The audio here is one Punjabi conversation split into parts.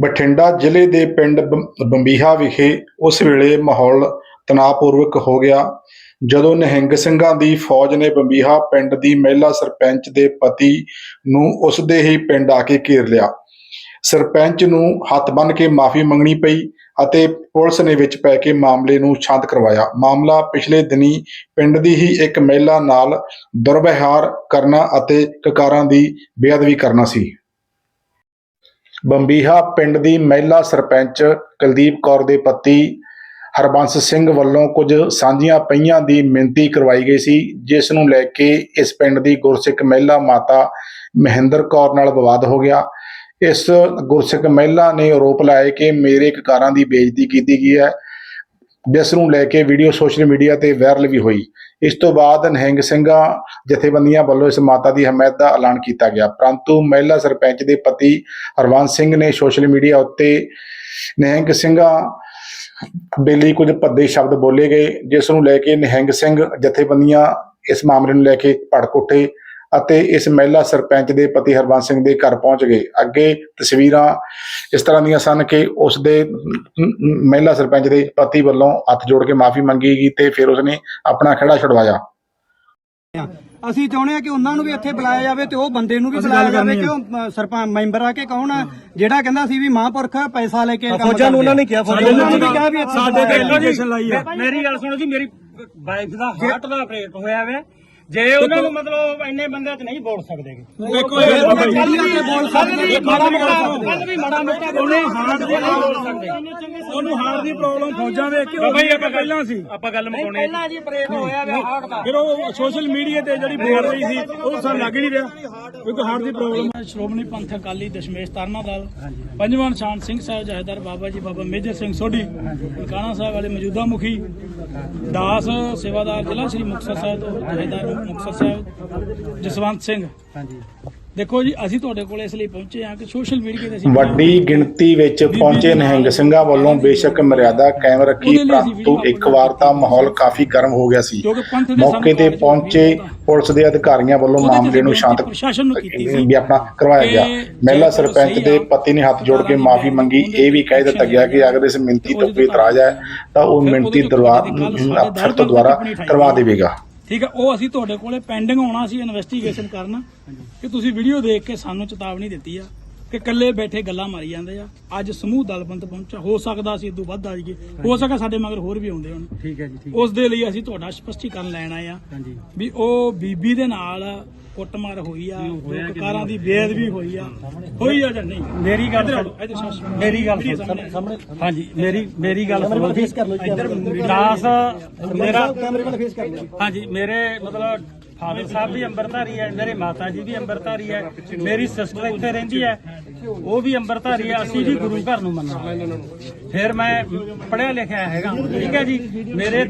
ਬਠਿੰਡਾ ਜ਼ਿਲ੍ਹੇ ਦੇ ਪਿੰਡ ਬੰ- ਬੰਬੀਹਾ ਵਿਖੇ ਉਸ ਵੇਲੇ ਮਾਹੌਲ ਤਣਾਅਪੂਰਵਕ ਹੋ ਗਿਆ। ਜਦੋਂ ਨਿਹੰਗ ਸਿੰਘਾਂ ਦੀ ਫੌਜ ਨੇ ਬੰਬੀਹਾ ਪਿੰਡ ਦੀ ਮਹਿਲਾ ਸਰਪੰਚ ਦੇ ਪਤੀ ਨੂੰ ਉਸ ਦੇ ਹੀ ਪਿੰਡ ਆ ਕੇ ਘੇਰ ਲਿਆ। ਸਰਪੰਚ ਨੂੰ ਹੱਥ ਬੰਨ੍ਹ ਕੇ ਮਾਫੀ ਮੰਗਣੀ ਪਈ ਅਤੇ ਪੁਲਿਸ ਨੇ ਵਿੱਚ ਪੈ ਕੇ ਮਾਮਲੇ ਨੂੰ ਸ਼ਾਂਤ ਕਰਵਾਇਆ। ਮਾਮਲਾ ਪਿਛਲੇ ਦਿਨੀ ਪਿੰਡ ਦੀ ਹੀ ਇੱਕ ਮਹਿਲਾ ਨਾਲ ਦੁਰਵਿਵਹਾਰ ਕਰਨਾ ਅਤੇ ਕਕਾਰਾਂ ਦੀ ਬੇਅਦਬੀ ਕਰਨਾ ਸੀ। ਬੰਬੀਹਾ ਪਿੰਡ ਦੀ ਮਹਿਲਾ ਸਰਪੰਚ ਕੁਲਦੀਪ ਕੌਰ ਦੇ ਪਤੀ ਹਰਬੰਸ ਸਿੰਘ ਵੱਲੋਂ ਕੁਝ ਸਾਂਝੀਆਂ ਪਈਆਂ ਦੀ ਮਿਹਨਤੀ ਕਰਵਾਈ ਗਈ ਸੀ, ਜਿਸ ਨੂੰ ਲੈ ਕੇ ਇਸ ਪਿੰਡ ਦੀ ਗੁਰਸਿੱਖ ਮਹਿਲਾ ਮਾਤਾ ਮਹਿੰਦਰ ਕੌਰ ਨਾਲ ਵਿਵਾਦ ਹੋ ਗਿਆ। ਇਸ ਗੁਰਸਿੱਖ ਮਹਿਲਾ ਨੇ ਆਰੋਪ ਲਾਇਆ ਕਿ ਮੇਰੇ ਕਕਾਰਾਂ ਦੀ ਬੇਇੱਜ਼ਤੀ ਕੀਤੀ ਗਈ ਹੈ। ਜਿਸ ਨੂੰ ਲੈ ਕੇ ਵੀਡੀਓ ਸੋਸ਼ਲ ਮੀਡੀਆ ਤੇ ਵਾਇਰਲ ਵੀ ਹੋਈ। ਇਸ ਤੋਂ ਬਾਅਦ ਨਿਹੰਗ ਸਿੰਘਾਂ ਜਥੇਬੰਦੀਆਂ ਵੱਲੋਂ ਇਸ ਮਾਤਾ ਦੀ ਹਮਾਇਤ ਦਾ ਐਲਾਨ ਕੀਤਾ ਗਿਆ। ਪਰੰਤੂ ਮਹਿਲਾ ਸਰਪੰਚ ਦੇ ਪਤੀ ਹਰਵੰਸ ਸਿੰਘ ਨੇ ਸੋਸ਼ਲ ਮੀਡੀਆ ਉੱਤੇ ਨਿਹੰਗ ਸਿੰਘਾਂ ਦੇ ਕੁਝ ਭੱਦੇ ਸ਼ਬਦ ਬੋਲੇ ਗਏ, ਜਿਸ ਨੂੰ ਲੈ ਕੇ ਨਿਹੰਗ ਸਿੰਘ ਜਥੇਬੰਦੀਆਂ ਇਸ ਮਾਮਲੇ ਨੂੰ ਲੈ ਕੇ ਭੜਕ ਉੱਠੇ। ਅਤੇ ਇਸ ਮਹਿਲਾ ਸਰਪੰਚ ਦੇ ਪਤੀ ਹਰਵੰਸ ਸਿੰਘ ਦੇ ਘਰ ਪਹੁੰਚ ਗਏ। ਅੱਗੇ ਤਸਵੀਰਾਂ ਇਸ ਤਰ੍ਹਾਂ ਦੀਆਂ ਸਨ ਕਿ ਉਸ ਦੇ ਮਹਿਲਾ ਸਰਪੰਚ ਦੇ ਪਤੀ ਵੱਲੋਂ ਹੱਥ ਜੋੜ ਕੇ ਮਾਫੀ ਮੰਗੀ ਗਈ ਤੇ ਫਿਰ ਉਸਨੇ ਆਪਣਾ ਖੜਾ ਛੁਡਵਾਇਆ। ਅਸੀਂ ਚਾਹੁੰਦੇ ਆ ਕਿ ਉਹਨਾਂ ਨੂੰ ਵੀ ਇੱਥੇ ਬੁਲਾਇਆ ਜਾਵੇ ਤੇ ਉਹ ਬੰਦੇ ਨੂੰ ਵੀ ਬੁਲਾਇਆ ਜਾਵੇ ਕਿ ਉਹ ਸਰਪੰਚ ਮੈਂਬਰ ਆ ਕੇ ਕੌਣ ਆ? ਜਿਹੜਾ ਕਹਿੰਦਾ ਸੀ ਵੀ ਮਹਾਂਪੁਰਖ ਪੈਸਾ ਲੈ ਕੇ ਕੰਮ ਫੌਜਾਂ ਨੂੰ ਉਹਨਾਂ ਨੇ ਕਿਹਾ। ਉਹਨਾਂ ਨੂੰ ਵੀ ਕਿਹਾ ਵੀ ਇੱਥੇ ਸਾਡੇ ਤੇ। ਐਲੀਗੇਸ਼ਨ ਲਾਈ ਆ। ਮੇਰੀ ਗੱਲ ਸੁਣੋ ਜੀ ਮੇਰੀ ਵਾਈਫ ਦਾ ਹਾਰਟ ਦਾ ਆਪਰੇਟ ਹੋਇਆ ਵੇ। ਜੇ ਉਹਨਾਂ ਨੂੰ ਮਤਲਬ ਇੰਨੇ ਬੰਦਿਆਂ 'ਚ ਨਹੀਂ ਬੋਲ ਸਕਦੇ ਦੇਖੋ ਕੱਲ ਵੀ ਬੋਲ ਸਕਦੇ ਮਾੜਾ ਮੋਟਾ ਕੱਲ ਵੀ ਮਾੜਾ ਮੋਟਾ ਬੋਲੇ ਹਾਰਟ ਦੇ ਨਹੀਂ ਬੋਲ ਸਕਦੇ ਉਹਨੂੰ ਹਾਰ ਦੀ ਪ੍ਰੋਬਲਮ ਫੌਜਾਂ ਵੇਖ ਕੇ ਉਹ ਆਪਾਂ ਪਹਿਲਾਂ ਸੀ। ਆਪਾਂ ਗੱਲ ਮੁਕਾਉਣੇ ਪਹਿਲਾਂ ਜੀ ਆਪਰੇਟ ਹੋਇਆ ਵੇ ਹਾਰਟ ਦਾ ਫਿਰ ਉਹ ਸੋਸ਼ਲ ਮੀਡੀਆ ਤੇ ਜਿਹੜੀ ਬੋਲ ਰਹੀ ਸੀ ਉਹ ਸਾਨੂੰ ਲੱਗ ਹੀ ਨਹੀਂ ਰਿਹਾ। ਕਿਉਂਕਿ ਹਾਰ ਦੀ ਪ੍ਰੋਬਲਮ ਹੈ ਸ਼੍ਰੋਮਣੀ ਪੰਥ ਅਕਾਲੀ ਦਸ਼ਮੇਸ਼ ਧਰਨਾ ਦਲ ਪੰਜਵਾਂ ਨਿਸ਼ਾਨ ਸਿੰਘ ਸਾਹਿਬ ਜਹੇਦਾਰ ਬਾਬਾ ਜੀ ਬਾਬਾ ਮੇਜਰ ਸਿੰਘ ਸੋਢੀ ਨਨਕਾਣਾ ਸਾਹਿਬ ਵਾਲੇ ਮੌਜੂਦਾ ਮੁਖੀ ਦਾਸ ਸੇਵਾਦਾਰ ਜ਼ਿਲ੍ਹਾ ਸ੍ਰੀ ਮੁਕਤਸਰ ਸਾਹਿਬ ਤੋਂ ਜਹੇਦਾਰ ਮੁਕਤਸਰ ਸਾਹਿਬ ਜਸਵੰਤ ਸਿੰਘ। ਦੇਖੋ ਜੀ ਅਸੀਂ ਤੁਹਾਡੇ ਕੋਲ ਇਸ ਲਈ ਪਹੁੰਚੇ ਹਾਂ ਕਿ ਸੋਸ਼ਲ ਮੀਡੀਆ ਤੇ ਅਸੀਂ ਵੱਡੀ ਗਿਣਤੀ ਵਿੱਚ ਪਹੁੰਚੇ ਨਿਹੰਗ ਸਿੰਘਾਂ ਵੱਲੋਂ ਬੇਸ਼ੱਕ ਮਰਿਆਦਾ ਕਾਇਮ ਰੱਖੀ ਪਰੰਤੂ ਇੱਕ ਵਾਰ ਤਾਂ ਮਾਹੌਲ ਕਾਫੀ ਗਰਮ ਹੋ ਗਿਆ ਸੀ। ਮੌਕੇ ਤੇ ਪਹੁੰਚੇ ਪੁਲਿਸ ਦੇ ਅਧਿਕਾਰੀਆਂ ਵੱਲੋਂ ਮਾਮਲੇ ਨੂੰ ਸ਼ਾਂਤ ਵੀ ਆਪਣਾ ਕਰਵਾਇਆ ਗਿਆ। ਮਹਿਲਾ ਸਰਪੰਚ ਦੇ ਪਤੀ ਨੇ ਹੱਥ ਜੋੜ ਕੇ ਮਾਫੀ ਮੰਗੀ ਇਹ ਵੀ ਕਹਿ ਦਿੱਤਾ ਗਿਆ ਕਿ ਅਗਰ ਇਸ ਮਿੰਤੀ ਤੋਂ ਕੋਈ ਇਤਰਾਜ਼ ਹੈ ਤਾਂ ਉਹ ਮਿੰਤੀ ਦਰਵਾ ਅਫਸਰ ਤੋਂ ਦੁਆਰਾ ਕਰਵਾ ਦੇਵੇਗਾ। ਠੀਕ ਹੈ ਉਹ ਅਸੀਂ ਤੁਹਾਡੇ ਕੋਲੇ ਪੈਂਡਿੰਗ ਆਉਣਾ ਸੀ ਇਨਵੈਸਟੀਗੇਸ਼ਨ ਕਰਨ ਕਿ ਤੁਸੀਂ ਵੀਡੀਓ ਦੇਖ ਕੇ ਸਾਨੂੰ ਚੇਤਾਵਨੀ ਦਿੱਤੀ ਆ। ਕਿ ਇਕੱਲੇ ਬੈਠੇ ਗੱਲਾਂ ਮਾਰੀ ਜਾਂਦੇ ਆ। ਅੱਜ ਸਮੂਹ ਦਲਬੰਦ ਪਹੁੰਚਾ ਹੋ ਸਕਦਾ ਅਸੀਂ ਇਦੋਂ ਵੱਧ ਆ ਜਾਈਏ। ਹੋ ਸਕਦਾ ਸਾਡੇ ਮਗਰ ਹੋਰ ਵੀ ਆਉਂਦੇ ਹੋਣ। ਠੀਕ ਹੈ ਜੀ ਠੀਕ ਉਸ ਦੇ ਲਈ ਅਸੀਂ ਤੁਹਾਡਾ ਸਪਸ਼ਟੀਕਰਨ ਲੈਣ ਆਏ ਆ। ਹਾਂਜੀ। ਵੀ ਉਹ ਬੀਬੀ ਦੇ ਨਾਲ ਕੁੱਟਮਾਰ ਹੋਈ ਆ ਕਾਰਾਂ ਦੀ ਬੇਅਦਬੀ ਹੋਈ ਆ। ਹੋਈ ਆ ਜਾਂ ਨਹੀਂ? ਮੇਰੀ ਗੱਲ। ਮੇਰੀ ਗੱਲ। ਸਾਹਮਣੇ। ਹਾਂਜੀ ਮੇਰੀ ਮੇਰੀ ਗੱਲ ਸੁਣੋ ਜੀ। ਇੱਧਰ ਦਾਸ ਮੇਰਾ ਕੈਮਰੇ ਵੱਲ ਫੇਸ ਕਰ ਲਓ ਹਾਂਜੀ ਮੇਰੇ ਮਤਲਬ ਫਾਦਰ ਸਾਹਿਬ ਵੀ ਅੰਮ੍ਰਿਤਧਾਰੀ ਹੈ ਮੇਰੇ ਮਾਤਾ ਜੀ ਵੀ ਅੰਮ੍ਰਿਤਧਾਰੀ ਹੈ ਮੇਰੀ ਸਿਸਟਰ ਇੱਥੇ ਰਹਿੰਦੀ ਹੈ ਉਹ ਵੀ ਅੰਮ੍ਰਿਤਧਾਰੀ ਹੈ ਅਸੀਂ ਵੀ ਗੁਰੂ ਘਰ ਨੂੰ ਮੰਨਣਾ ਫਿਰ ਮੈਂ ਪੜਿਆ ਲਿਖਿਆ ਹੈਗਾ ਠੀਕ ਹੈ ਜੀ? ਮੇਰੇ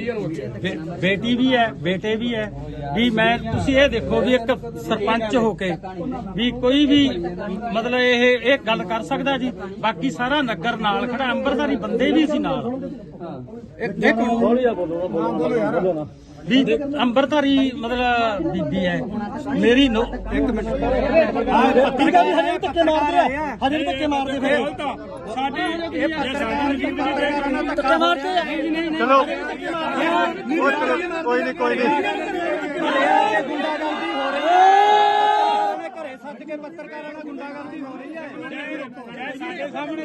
ਬੇਟੀ ਵੀ ਹੈ ਬੇਟੇ ਵੀ ਹੈ ਵੀ ਮੈਂ ਤੁਸੀਂ ਇਹ ਦੇਖੋ ਵੀ ਇੱਕ ਸਰਪੰਚ ਹੋ ਕੇ ਵੀ ਕੋਈ ਵੀ ਮਤਲਬ ਇਹ ਇਹ ਗੱਲ ਕਰ ਸਕਦਾ ਜੀ। ਬਾਕੀ ਸਾਰਾ ਨਗਰ ਨਾਲ ਖੜਾ ਅੰਮ੍ਰਿਤਧਾਰੀ ਬੰਦੇ ਵੀ ਸੀ ਨਾਲ। ਇੱਕ ਦੇਖੋ। ਵੀ ਅੰਬਰਧਾਰੀ ਮਤਲਬ ਬੀਬੀ ਹੈ ਮੇਰੀ ਨੋ ਇੱਕ ਮਿੰਟ ਪੱਤਰਕਾ ਵੀ ਹਜੇ ਧੱਕੇ ਮਾਰਦੇ ਆ ਹਜੇ ਧੱਕੇ ਮਾਰਦੇ ਫਿਰ ਸਾਡੀ ਇਹ ਸਾਡੀ ਧੱਕੇ ਮਾਰਦੇ ਆ ਚਲੋ ਕੋਈ ਨਹੀਂ ਕੋਈ ਨਹੀਂ ਗੁੰਡਾਗਰਦੀ ਹੋ ਰਹੀ ਹੈ ਘਰੇ ਸੱਦ ਕੇ ਪੱਤਰਕਾਰਾਂ ਨਾਲ ਗੁੰਡਾਗਰਦੀ ਹੋ ਰਹੀ ਹੈ ਸਾਡੇ ਸਾਹਮਣੇ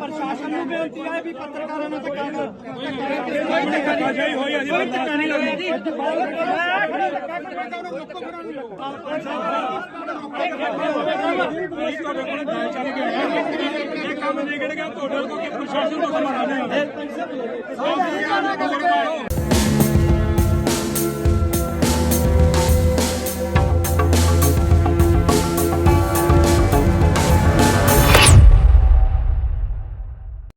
ਪ੍ਰਸ਼ਾਸਨ ਨੂੰ ਬੇਨਤੀ ਹੈ ਵੀ ਪੱਤਰਕਾਰਾਂ ਨਾਲ ਧੱਕਾ ਨਾ ਅਜਿਹੀ ਹੋਈ ਅਸੀਂ ਕੋਈ ਧੱਕਾ ਨਹੀਂ ਲਾਉਣਾ ਜੀ ਇਹ ਕੰਮ ਨਹੀਂ ਕਿਹੜਾ ਤੁਹਾਡੇ ਕੋਲ ਪ੍ਰਸ਼ਾਸਨ ਨੂੰ ਸਮਾਣਾ ਨਹੀਂ